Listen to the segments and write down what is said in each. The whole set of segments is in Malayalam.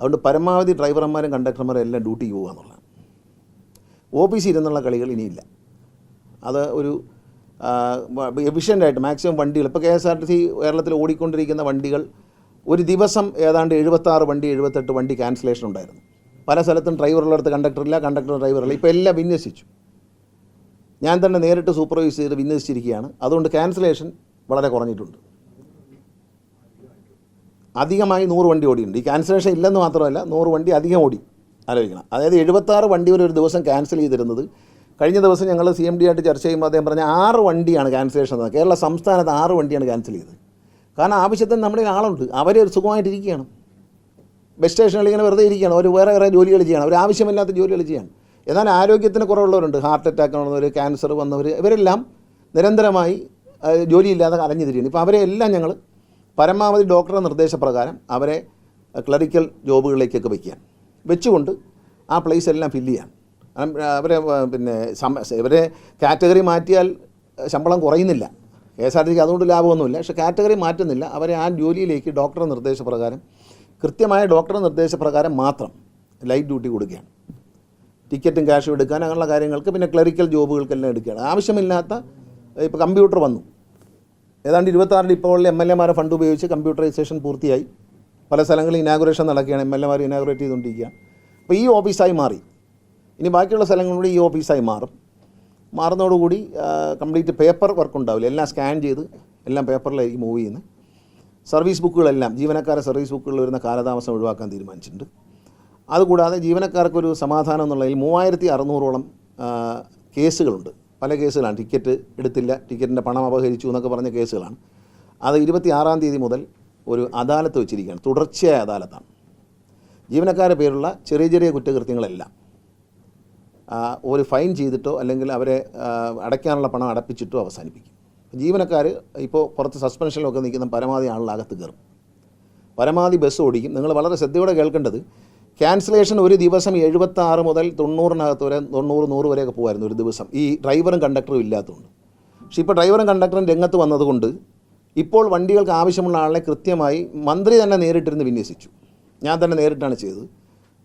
അതുകൊണ്ട് പരമാവധി ഡ്രൈവർമാരും കണ്ടക്ടർമാരും എല്ലാം ഡ്യൂട്ടിക്ക് പോകുക എന്നുള്ളതാണ്. ഒ പി സി ഇരുന്നുള്ള കളികൾ ഇനിയില്ല. അത് ഒരു എഫിഷ്യന്റായിട്ട് മാക്സിമം വണ്ടികൾ. ഇപ്പോൾ K S R T C കേരളത്തിൽ ഓടിക്കൊണ്ടിരിക്കുന്ന വണ്ടികൾ ഒരു ദിവസം ഏതാണ്ട് എഴുപത്താറ് വണ്ടി എഴുപത്തെട്ട് വണ്ടി ക്യാൻസലേഷൻ ഉണ്ടായിരുന്നു. പല സ്ഥലത്തും ഡ്രൈവറുള്ളടത്ത് കണ്ടക്ടറില്ല കണ്ടക്ടർ ഡ്രൈവറില്ല. ഇപ്പോൾ എല്ലാം വിന്യസിച്ചു. ഞാൻ തന്നെ നേരിട്ട് സൂപ്പർവൈസ് ചെയ്ത് വിന്യസിച്ചിരിക്കുകയാണ്. അതുകൊണ്ട് ക്യാൻസലേഷൻ വളരെ കുറഞ്ഞിട്ടുണ്ട്. അധികമായി നൂറ് വണ്ടി ഓടിയിട്ടുണ്ട്. ഈ ക്യാൻസലേഷൻ ഇല്ലെന്ന് മാത്രമല്ല നൂറ് വണ്ടി അധികം ഓടി. ആലോചിക്കണം. അതായത് എഴുപത്താറ് വണ്ടി വരെ ഒരു ദിവസം ക്യാൻസൽ ചെയ്തിരുന്നത്. കഴിഞ്ഞ ദിവസം ഞങ്ങൾ സി എം ഡി ആയിട്ട് ചർച്ച ചെയ്യുമ്പോൾ അദ്ദേഹം പറഞ്ഞ ആറ് വണ്ടിയാണ് ക്യാൻസലേഷൻ എന്ന്. കേരള സംസ്ഥാനത്ത് ആറ് വണ്ടിയാണ് ക്യാൻസൽ ചെയ്തത്. കാരണം ആവശ്യത്തിന് നമ്മുടെ ആളുണ്ട്. അവർ സുഖമായിട്ടിരിക്കുകയാണ്. ബസ് സ്റ്റേഷനിൽ ഇങ്ങനെ വെറുതെ ഇരിക്കുകയാണ്. അവർ വേറെ വേറെ ജോലികൾ ചെയ്യണം. അവർ ആവശ്യമില്ലാത്ത ജോലികൾ ചെയ്യണം. എന്നാൽ ആരോഗ്യത്തിന് കുറവുള്ളവരുണ്ട്. ഹാർട്ട് അറ്റാക്ക് വന്നവർ ക്യാൻസർ വന്നവർ ഇവരെല്ലാം നിരന്തരമായി ജോലിയില്ലാതെ അലഞ്ഞു തിരിയുന്നു ഇപ്പോൾ അവരെ എല്ലാം ഞങ്ങൾ പരമാവധി ഡോക്ടറുടെ നിർദ്ദേശപ്രകാരം അവരെ ക്ലറിക്കൽ ജോബുകളിലേക്കൊക്കെ വയ്ക്കുക വെച്ചുകൊണ്ട് ആ പ്ലേസ് എല്ലാം ഫില്ല് ചെയ്യാൻ. അവരെ പിന്നെ ഇവരെ കാറ്റഗറി മാറ്റിയാൽ ശമ്പളം കുറയുന്നില്ല. കെ എസ് ആർ ടി സിക്ക് അതുകൊണ്ട് ലാഭമൊന്നുമില്ല. പക്ഷേ കാറ്റഗറി മാറ്റുന്നില്ല. അവരെ ആ ജോലിയിലേക്ക് ഡോക്ടറുടെ നിർദ്ദേശപ്രകാരം കൃത്യമായ ഡോക്ടറുടെ നിർദ്ദേശപ്രകാരം മാത്രം ലൈറ്റ് ഡ്യൂട്ടി കൊടുക്കുകയാണ്. ടിക്കറ്റും ക്യാഷും എടുക്കാൻ അങ്ങനെയുള്ള കാര്യങ്ങൾക്ക് പിന്നെ ക്ലറിക്കൽ ജോബുകൾക്കെല്ലാം എടുക്കുകയാണ്. ആവശ്യമില്ലാത്ത ഇപ്പോൾ കമ്പ്യൂട്ടർ വന്നു. ഏതാണ്ട് ഇരുപത്താറിൽ ഇപ്പോൾ എം എൽ എമാരെ ഫണ്ട് ഉപയോഗിച്ച് കമ്പ്യൂട്ടറൈസേഷൻ പൂർത്തിയായി. പല സ്ഥലങ്ങളിൽ ഇനാഗുറേഷൻ നടക്കുകയാണ്. എം എൽ എമാർ ഇനാഗുറേറ്റ് ചെയ്തുകൊണ്ടിരിക്കുക. അപ്പോൾ ഈ ഓഫീസായി മാറി. ഇനി ബാക്കിയുള്ള സ്ഥലങ്ങളിലൂടെ ഈ ഓഫീസായി മാറും. മാറുന്നതോടുകൂടി കംപ്ലീറ്റ് പേപ്പർ വർക്ക് ഉണ്ടാവില്ല. എല്ലാം സ്കാൻ ചെയ്ത് എല്ലാം പേപ്പറിലായിരിക്കും മൂവ് ചെയ്യുന്നത് സർവീസ് ബുക്കുകളെല്ലാം ജീവനക്കാരെ സർവീസ് ബുക്കുകൾ വരുന്ന കാലതാമസം ഒഴിവാക്കാൻ തീരുമാനിച്ചിട്ടുണ്ട്. അതുകൂടാതെ ജീവനക്കാർക്കൊരു സമാധാനം എന്നുള്ളതിൽ മൂവായിരത്തി അറുന്നൂറോളം കേസുകളുണ്ട്. പല കേസുകളാണ്. ടിക്കറ്റ് എടുത്തില്ല ടിക്കറ്റിന്റെ പണം അപഹരിച്ചു എന്നൊക്കെ പറഞ്ഞ കേസുകളാണ്. അത് ഇരുപത്തി ആറാം തീയതി മുതൽ ഒരു അദാലത്ത് വെച്ചിരിക്കുകയാണ്. തുടർച്ചയായ അദാലത്താണ്. ജീവനക്കാരുടെ പേരുള്ള ചെറിയ ചെറിയ കുറ്റകൃത്യങ്ങളെല്ലാം ഒരു ഫൈൻ ചെയ്തിട്ടോ അല്ലെങ്കിൽ അവരെ അടയ്ക്കാനുള്ള പണം അടപ്പിച്ചിട്ടോ അവസാനിപ്പിക്കും. ജീവനക്കാർ ഇപ്പോൾ പുറത്ത് സസ്പെൻഷനിലൊക്കെ നിൽക്കുന്ന പരമാവധി ആളുകളകത്ത് കയറും. പരമാവധി ബസ് ഓടിക്കും. നിങ്ങൾ വളരെ ശ്രദ്ധയോടെ കേൾക്കേണ്ടത് ക്യാൻസലേഷൻ ഒരു ദിവസം എഴുപത്താറ് മുതൽ തൊണ്ണൂറിനകത്ത് വരെ തൊണ്ണൂറ് നൂറ് വരെയൊക്കെ പോകുമായിരുന്നു ഒരു ദിവസം. ഈ ഡ്രൈവറും കണ്ടക്ടറും ഇല്ലാത്തതുകൊണ്ട്. പക്ഷേ ഇപ്പോൾ ഡ്രൈവറും കണ്ടക്ടറും രംഗത്ത് വന്നതുകൊണ്ട് ഇപ്പോൾ വണ്ടികൾക്ക് ആവശ്യമുള്ള ആളെ കൃത്യമായി മന്ത്രി തന്നെ നേരിട്ടിരുന്ന് വിന്യസിച്ചു. ഞാൻ തന്നെ നേരിട്ടാണ് ചെയ്തത്.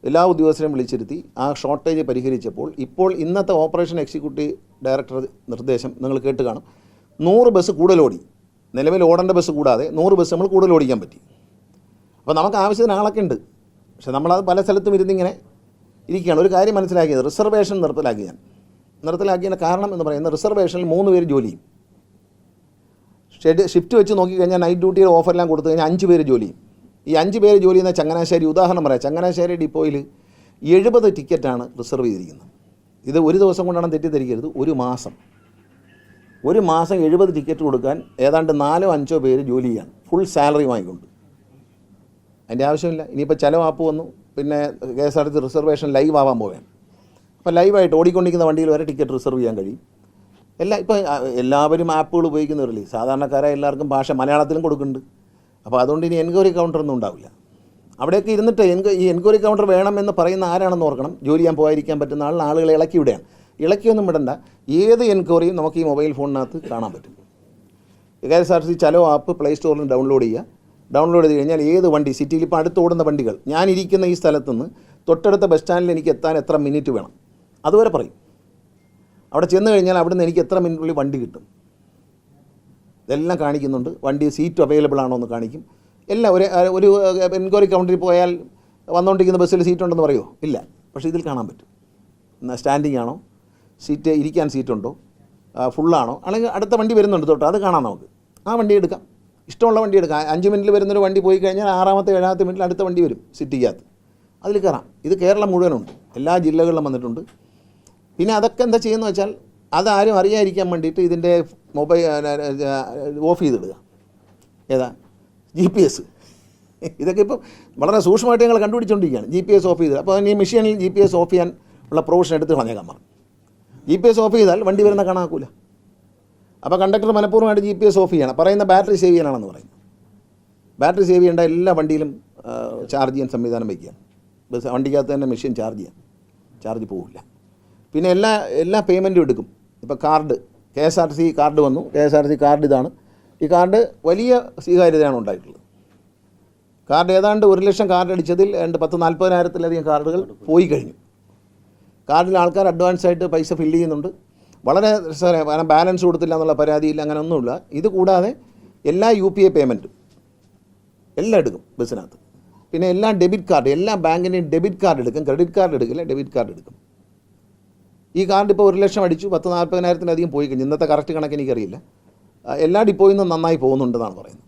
എല്ലാ ഉദ്യോഗസ്ഥരെയും വിളിച്ചിരുത്തി. ആ ഷോർട്ടേജ് പരിഹരിച്ചപ്പോൾ ഇപ്പോൾ ഇന്നത്തെ ഓപ്പറേഷൻ എക്സിക്യൂട്ടീവ് ഡയറക്ടർ നിർദ്ദേശം നിങ്ങൾ കേട്ട് കാണും. നൂറ് ബസ് കൂടുതൽ ഓടി നിലവിൽ ഓടേണ്ട ബസ് കൂടാതെ നൂറ് ബസ് നമ്മൾ കൂടുതൽ ഓടിക്കാൻ പറ്റി. അപ്പോൾ നമുക്ക് ആവശ്യത്തിന് ആളൊക്കെ ഉണ്ട്. പക്ഷെ നമ്മളത് പല സ്ഥലത്തും ഇരുന്നിങ്ങനെ ഇരിക്കുകയാണ്. ഒരു കാര്യം മനസ്സിലാക്കിയത് റിസർവേഷൻ നിർത്തലാക്കി ഞാൻ. നിർത്തലാക്കിയതിന്റെ കാരണം എന്ന് പറയുന്നത് റിസർവേഷനിൽ മൂന്ന് പേര് ജോലി ചെയ്യും. ഷെഡ് ഷിഫ്റ്റ് വെച്ച് നോക്കിക്കഴിഞ്ഞാൽ നൈറ്റ് ഡ്യൂട്ടിയുടെ ഓഫറെല്ലാം കൊടുത്തു കഴിഞ്ഞാൽ അഞ്ച് പേര് ജോലി ചെയ്യും. ഈ അഞ്ച് പേര് ജോലി ചെയ്യുന്ന ചങ്ങനാശ്ശേരി ഉദാഹരണം പറയാം. ചങ്ങനാശ്ശേരി ഡിപ്പോയിൽ എഴുപത് ടിക്കറ്റാണ് റിസർവ് ചെയ്തിരിക്കുന്നത്. ഇത് ഒരു ദിവസം കൊണ്ടാണ് തെറ്റിദ്ധരിക്കരുത് ഒരു മാസം. ഒരു മാസം എഴുപത് ടിക്കറ്റ് കൊടുക്കാൻ ഏതാണ്ട് നാലോ അഞ്ചോ പേര് ജോലി ചെയ്യാണ് ഫുൾ സാലറി വാങ്ങിക്കൊണ്ട് അതിന്റെ ആവശ്യമില്ല. ഇനിയിപ്പോൾ ചില ആപ്പ് വന്നു. പിന്നെ K S R T reservation live ആവാൻ പോവുകയാണ്. അപ്പോൾ ലൈവായിട്ട് ഓടിക്കൊണ്ടിരിക്കുന്ന വണ്ടിയിൽ വരെ ടിക്കറ്റ് റിസർവ് ചെയ്യാൻ കഴിയും. എല്ലാ ഇപ്പോൾ എല്ലാവരും ആപ്പുകൾ ഉപയോഗിക്കുന്നവരല്ലേ? സാധാരണക്കാരായ എല്ലാവർക്കും ഭാഷ മലയാളത്തിലും കൊടുക്കുന്നുണ്ട്. അപ്പോൾ അതുകൊണ്ട് ഇനി എൻക്വയറി കൗണ്ടറൊന്നും ഉണ്ടാവില്ല. അവിടെയൊക്കെ ഇരുന്നിട്ട് എൻക്വ ഈ എൻക്വയറി കൗണ്ടർ വേണമെന്ന് പറയുന്ന ആരാണെന്ന് ഓർക്കണം. ജോലി ചെയ്യാൻ പോകാതിരിക്കാൻ പറ്റുന്ന ആളിന് ആളുകളെ ഇളക്കി വിടുകയാണ്. ഇളക്കിയൊന്നും വിടണ്ട. ഏത് എൻക്വയറിയും നമുക്ക് ഈ മൊബൈൽ ഫോണിനകത്ത് കാണാൻ പറ്റും. K S R T C Chalo app play സ്റ്റോറിൽ ഡൗൺലോഡ് ചെയ്യുക. ഡൗൺലോഡ് ചെയ്ത് കഴിഞ്ഞാൽ ഏത് വണ്ടി സിറ്റിയിൽ ഇപ്പോൾ അടുത്ത് ഓടുന്ന വണ്ടികൾ ഞാനിരിക്കുന്ന ഈ സ്ഥലത്തു നിന്ന് തൊട്ടടുത്ത ബസ് സ്റ്റാൻഡിൽ എനിക്ക് എത്താൻ എത്ര മിനിറ്റ് വേണം? അതുവരെ പറയും. അവിടെ ചെന്ന് കഴിഞ്ഞാൽ അവിടുന്ന് എനിക്ക് എത്ര മിനിറ്റിനുള്ളിൽ വണ്ടി കിട്ടും? ഇതെല്ലാം കാണിക്കുന്നുണ്ട്. വണ്ടി സീറ്റ് അവൈലബിൾ ആണോ എന്ന് കാണിക്കും. എല്ലാം ഒരു ഒരു എൻക്വയറി കൗണ്ടറിൽ പോയാൽ വന്നുകൊണ്ടിരിക്കുന്ന ബസ്സിൽ സീറ്റ് ഉണ്ടെന്ന് പറയുമോ ഇല്ല. പക്ഷേ ഇതിൽ കാണാൻ പറ്റും. എന്നാൽ സ്റ്റാൻഡിങ് ആണോ? സീറ്റ് ഇരിക്കാൻ സീറ്റുണ്ടോ ഫുള്ളാണോ അല്ലെങ്കിൽ അടുത്ത വണ്ടി വരുന്നുണ്ട് തൊട്ട് അത് കാണാം നമുക്ക്. ആ വണ്ടി എടുക്കാം. ഇഷ്ടമുള്ള വണ്ടി എടുക്കാം. അഞ്ച് മിനിറ്റിൽ വരുന്നൊരു വണ്ടി പോയി കഴിഞ്ഞാൽ ആറാമത്തെ ഏഴാമത്തെ മിനിറ്റിൽ അടുത്ത വണ്ടി വരും സിറ്റിക്കകത്ത്. അതിൽ കയറാം. ഇത് കേരളം മുഴുവനുണ്ട്. എല്ലാ ജില്ലകളിലും വന്നിട്ടുണ്ട്. പിന്നെ അതൊക്കെ എന്താ ചെയ്യുന്നത് വെച്ചാൽ അതാരും അറിയാതിരിക്കാൻ വേണ്ടിയിട്ട് ഇതിന്റെ മൊബൈൽ ഓഫ് ചെയ്തിടുക. ഏതാ? ജി പി എസ് ഇതൊക്കെ ഇപ്പം വളരെ സൂക്ഷ്മമായിട്ട് ഞങ്ങൾ കണ്ടുപിടിച്ചുകൊണ്ടിരിക്കുകയാണ് ജി പി എസ് ഓഫ് ചെയ്ത്. അപ്പോൾ ഈ മെഷീനിൽ ജി പി എസ് ഓഫ് ചെയ്യാൻ ഉള്ള പ്രൊവിഷൻ എടുത്ത് കളഞ്ഞേക്കാൻ പറഞ്ഞു ജി പി എസ് ഓഫ് ചെയ്താൽ വണ്ടി വരുന്ന കാണാക്കൂല അപ്പോൾ കണ്ടക്ടർ മനഃപൂർവമായിട്ട് ജി പി എസ് ഓഫ് ചെയ്യണം. പറയുന്ന ബാറ്ററി സേവ് ചെയ്യാനാണെന്ന് പറയും ബാറ്ററി സേവ് ചെയ്യേണ്ട എല്ലാ വണ്ടിയിലും ചാർജ് ചെയ്യാൻ സംവിധാനം വയ്ക്കുക ബസ് വണ്ടിക്കകത്ത് തന്നെ മെഷീൻ ചാർജ് ചെയ്യാം. ചാർജ് പോവില്ല. പിന്നെ എല്ലാ എല്ലാ പേയ്മെന്റും എടുക്കും. ഇപ്പോൾ card K S R C card വന്നു. K S R C card ഇതാണ്. ഈ കാർഡ് വലിയ സ്വീകാര്യതയാണ് ഉണ്ടായിട്ടുള്ളത്. കാർഡ് ഏതാണ്ട് ഒരു ലക്ഷം കാർഡ് അടിച്ചതിൽ രണ്ട് പത്ത് നാൽപ്പതിനായിരത്തിലധികം കാർഡുകൾ പോയി കഴിഞ്ഞു. കാർഡിൽ ആൾക്കാർ അഡ്വാൻസ് ആയിട്ട് പൈസ ഫില്ല് ചെയ്യുന്നുണ്ട്. വളരെ സാറേ കാരണം ബാലൻസ് കൊടുത്തില്ല എന്നുള്ള പരാതിയില്ല അങ്ങനെ ഒന്നുമില്ല. ഇത് കൂടാതെ എല്ലാ യു പി ഐ പേയ്മെന്റും എല്ലാം എടുക്കും ബസ്സിനകത്ത്. പിന്നെ എല്ലാ ഡെബിറ്റ് കാർഡ് എല്ലാ ബാങ്കിന്റെയും ഡെബിറ്റ് കാർഡ് എടുക്കും ക്രെഡിറ്റ് കാർഡ് എടുക്കില്ല ഡെബിറ്റ് കാർഡ് എടുക്കും. ഈ കാർഡ് ഇപ്പോൾ ഒരു ലക്ഷം അടിച്ചു പത്ത് നാൽപ്പതിനായിരത്തിലധികം പോയി കഴിഞ്ഞു. ഇന്നത്തെ കറക്റ്റ് കണക്ക് എനിക്കറിയില്ല. എല്ലാ ഡിപ്പോയിൽ നിന്നും നന്നായി പോകുന്നുണ്ടെന്നാണ് പറയുന്നത്.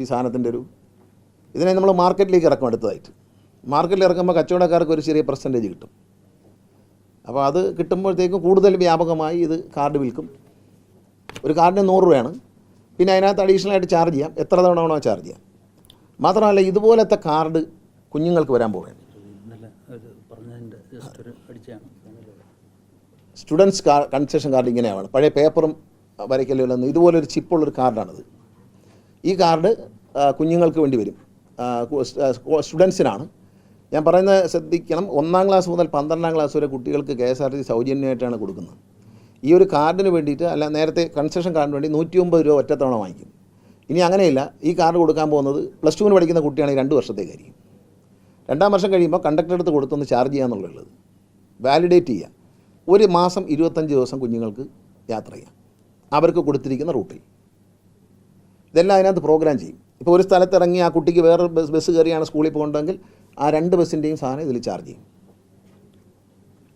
ഈ സാധനത്തിന്റെ ഒരു ഇതിനെ നമ്മൾ മാർക്കറ്റിലേക്ക് ഇറക്കും അടുത്തതായിട്ട്. മാർക്കറ്റിൽ ഇറക്കുമ്പോൾ കച്ചവടക്കാർക്ക് ഒരു ചെറിയ പെർസെന്റേജ് കിട്ടും. അപ്പോൾ അത് കിട്ടുമ്പോഴത്തേക്കും കൂടുതൽ വ്യാപകമായി ഇത് കാർഡ് വിൽക്കും. ഒരു കാർഡിന് നൂറ് രൂപയാണ്. പിന്നെ അതിനകത്ത് അഡീഷണൽ ആയിട്ട് ചാർജ് ചെയ്യാം. എത്ര തവണ വേണോ ചാർജ് ചെയ്യാം. മാത്രമല്ല ഇതുപോലത്തെ കാർഡ് കുഞ്ഞുങ്ങൾക്ക് വരാൻ പോവുകയാണ്. സ്റ്റുഡൻസ് കാർ കൺസെഷൻ കാർഡ് ഇങ്ങനെയാണ്. പഴയ പേപ്പറും വരയ്ക്കലും ഇതുപോലൊരു ചിപ്പുള്ളൊരു കാർഡാണിത്. ഈ കാർഡ് കുഞ്ഞുങ്ങൾക്ക് വേണ്ടി വരും. സ്റ്റുഡൻസിനാണ്. ഞാൻ പറയുന്നത് ശ്രദ്ധിക്കണം. ഒന്നാം ക്ലാസ് മുതൽ പന്ത്രണ്ടാം ക്ലാസ് വരെ കുട്ടികൾക്ക് കെ എസ് ആർ ടി സൗജന്യമായിട്ടാണ് കൊടുക്കുന്നത്. ഈ ഒരു കാർഡിന് വേണ്ടിയിട്ട് അല്ല നേരത്തെ കൺസെഷൻ കാർഡിന് വേണ്ടി നൂറ്റി ഒമ്പത് രൂപ ഒറ്റത്തവണ വാങ്ങിക്കും. ഇനി അങ്ങനെയില്ല. ഈ കാർഡ് കൊടുക്കാൻ പോകുന്നത് പ്ലസ് ടുവിന് പഠിക്കുന്ന കുട്ടിയാണെങ്കിൽ രണ്ട് വർഷത്തേക്കായിരിക്കും. രണ്ടാം വർഷം കഴിയുമ്പോൾ കണ്ടക്ടർ അടുത്ത് കൊടുത്തൊന്ന് ചാർജ് ചെയ്യാന്നുള്ളത് വാലിഡേറ്റ് ചെയ്യുക ഒരു മാസം ഇരുപത്തഞ്ച് ദിവസം കുഞ്ഞുങ്ങൾക്ക് യാത്ര ചെയ്യാം. അവർക്ക് കൊടുത്തിരിക്കുന്ന റൂട്ടിൽ. ഇതെല്ലാം അതിനകത്ത് പ്രോഗ്രാം ചെയ്യും. ഇപ്പോൾ ഒരു സ്ഥലത്ത് ഇറങ്ങി ആ കുട്ടിക്ക് വേറെ ബസ് ബസ് കയറിയാണ് സ്കൂളിൽ പോകേണ്ടതെങ്കിൽ ആ രണ്ട് ബസ്സിന്റെയും സാധനം ഇതിൽ ചാർജ് ചെയ്യും.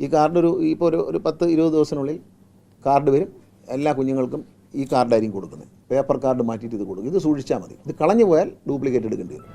ഈ കാർഡ് ഒരു ഇപ്പോൾ ഒരു ഒരു പത്ത് ഇരുപത് ദിവസത്തിനുള്ളിൽ കാർഡ് വരും. എല്ലാ കുഞ്ഞുങ്ങൾക്കും ഈ കാർഡായിരിക്കും കൊടുക്കുന്നത്. പേപ്പർ കാർഡ് മാറ്റിയിട്ട് ഇത് കൊടുക്കും. ഇത് സൂക്ഷിച്ചാൽ മതി. ഇത് കളഞ്ഞു പോയാൽ ഡ്യൂപ്ലിക്കേറ്റ് എടുക്കേണ്ടി വരും.